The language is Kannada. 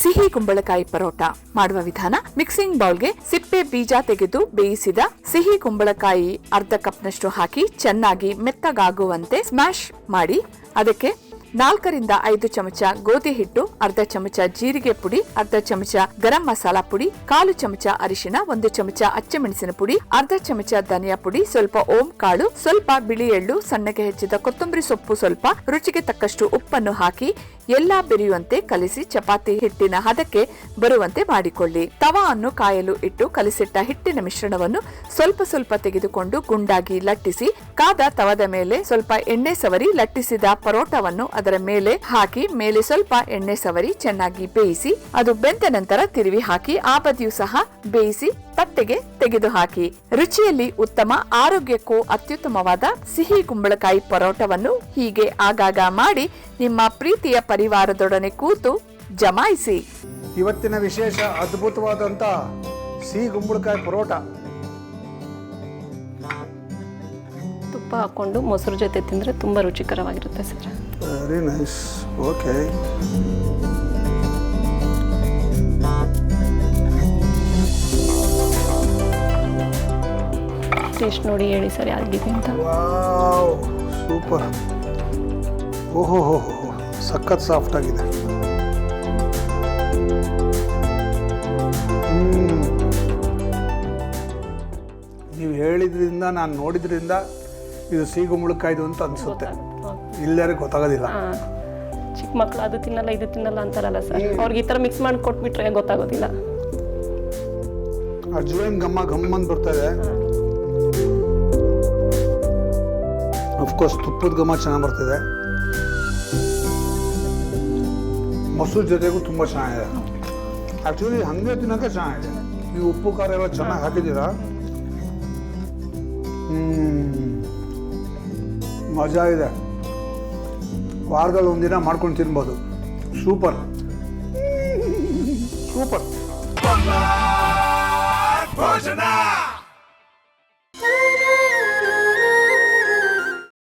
ಸಿಹಿ ಕುಂಬಳಕಾಯಿ ಪರೋಟ ಮಾಡುವ ವಿಧಾನ. ಮಿಕ್ಸಿಂಗ್ ಬೌಲ್ಗೆ ಸಿಪ್ಪೆ ಬೀಜ ತೆಗೆದು ಬೇಯಿಸಿದ ಸಿಹಿ ಕುಂಬಳಕಾಯಿ ಅರ್ಧ ಕಪ್ನಷ್ಟು ಹಾಕಿ ಚೆನ್ನಾಗಿ ಮೆತ್ತಗಾಗುವಂತೆ ಸ್ಮ್ಯಾಶ್ ಮಾಡಿ, ಅದಕ್ಕೆ ನಾಲ್ಕರಿಂದ ಐದು ಚಮಚ ಗೋಧಿ ಹಿಟ್ಟು, ಅರ್ಧ ಚಮಚ ಜೀರಿಗೆ ಪುಡಿ, ಅರ್ಧ ಚಮಚ ಗರಂ ಮಸಾಲಾ ಪುಡಿ, ಕಾಲು ಚಮಚ ಅರಿಶಿನ ಒಂದು ಚಮಚ ಅಚ್ಚಮೆಣಸಿನ ಪುಡಿ, ಅರ್ಧ ಚಮಚ ಧನಿಯಾ ಪುಡಿ, ಸ್ವಲ್ಪ ಓಂ ಕಾಳು, ಸ್ವಲ್ಪ ಬಿಳಿ ಎಳ್ಳು, ಸಣ್ಣಗೆ ಹೆಚ್ಚಿದ ಕೊತ್ತಂಬರಿ ಸೊಪ್ಪು ಸ್ವಲ್ಪ ರುಚಿಗೆ ತಕ್ಕಷ್ಟು ಉಪ್ಪನ್ನು ಹಾಕಿ ಎಲ್ಲಾ ಬೆರೆಯುವಂತೆ ಕಲಿಸಿ ಚಪಾತಿ ಹಿಟ್ಟಿನ ಹದಕ್ಕೆ ಬರುವಂತೆ ಮಾಡಿಕೊಳ್ಳಿ. ತವಾವನ್ನು ಕಾಯಲು ಇಟ್ಟು ಕಲಿಸಿಟ್ಟ ಹಿಟ್ಟಿನ ಮಿಶ್ರಣವನ್ನು ಸ್ವಲ್ಪ ಸ್ವಲ್ಪ ತೆಗೆದುಕೊಂಡು ಗುಂಡಾಗಿ ಲಟ್ಟಿಸಿ, ಕಾದ ತವದ ಮೇಲೆ ಸ್ವಲ್ಪ ಎಣ್ಣೆ ಸವರಿ ಲಟ್ಟಿಸಿದ ಪರೋಟವನ್ನು ಅದರ ಮೇಲೆ ಹಾಕಿ, ಮೇಲೆ ಸ್ವಲ್ಪ ಎಣ್ಣೆ ಸವರಿ ಚೆನ್ನಾಗಿ ಬೇಯಿಸಿ, ಅದು ಬೆಂದ ನಂತರ ತಿರುವಿ ಹಾಕಿ, ಆ ಬದಿಯೂ ಸಹ ಬೇಯಿಸಿ ತಟ್ಟೆಗೆ ತೆಗೆದು ಹಾಕಿ ರುಚಿಯಲ್ಲಿ ಉತ್ತಮ ಆರೋಗ್ಯಕ್ಕೂ ಅತ್ಯುತ್ತಮವಾದ ಸಿಹಿ ಕುಂಬಳಕಾಯಿ ಪರೋಟವನ್ನು ಹೀಗೆ ಆಗಾಗ ಮಾಡಿ ನಿಮ್ಮ ಪ್ರೀತಿಯ ಪರಿವಾರದೊಡನೆ ಕೂತು ಜಮಾಯಿಸಿ. ಇವತ್ತಿನ ವಿಶೇಷ ಅದ್ಭುತವಾದಂತ ಸಿಹಿ ಕುಂಬಳಕಾಯಿ ಪರೋಟ. ತುಪ್ಪ ಹಾಕೊಂಡು ಮೊಸರು ಜೊತೆ ತಿಂದರೆ ತುಂಬ ರುಚಿಕರವಾಗಿರುತ್ತೆ sir. Very nice okay taste ನೋಡಿ ಹೇಳಿ ಸರ್ ಯಾರಿಗಿದೆ ಅಂತ. Wow super. ಓಹೋ ಹೋ ಸಖತ್ ಸಾಫ್ಟ್ ಆಗಿದೆ. ನೀವು ಹೇಳಿದ್ರಿಂದ ನಾನು ನೋಡಿದ್ರಿಂದ ಇದು ಸಿಹಿ ಮುಳುಕಾಯ್ದು ಅಂತ ಅನ್ಸುತ್ತೆ. ಇಲ್ಲೇ ಗೊತ್ತಾಗೋದಿಲ್ಲ. ಚಿಕ್ಕ ಮಕ್ಕಳು ಅದು ತಿನ್ನಲ್ಲ ಇದು ತಿನ್ನಲ್ಲ ಅಂತಾರಲ್ಲ ಸರ್. ಅವ್ರಿಗೆ ಈ ಥರ ಮಿಕ್ಸ್ ಮಾಡಿ ಕೊಟ್ಬಿಟ್ರೆ ಗೊತ್ತಾಗೋದಿಲ್ಲ. ಅಜ್ವೈನ್ ಗಮ್ಮ ಘಮ್ ಅಂತ ಬರ್ತದೆ ಅಫ್ಕೋರ್ಸ್ ತುಪ್ಪದ ಘಮ ಚೆನ್ನಾಗಿ ಬರ್ತಿದೆ. ಮೊಸರು ಜೊತೆಗೂ ತುಂಬ ಚೆನ್ನಾಗಿದೆ. ಆ್ಯಕ್ಚುಲಿ ಹಂಗೆ ತಿನ್ನೋಕೆ ಚೆನ್ನಾಗಿದೆ. ನೀವು ಉಪ್ಪು, ಖಾರ ಎಲ್ಲ ಚೆನ್ನಾಗಿ ಹಾಕಿದ್ದೀರಾ. ಮಜಾ ಇದೆ. ವಾರದಲ್ಲಿ ಒಂದಿನ ಮಾಡ್ಕೊಂಡು ತಿನ್ಬೋದು. ಸೂಪರ್. ಸೂಪರ್. ಭೋಜನ.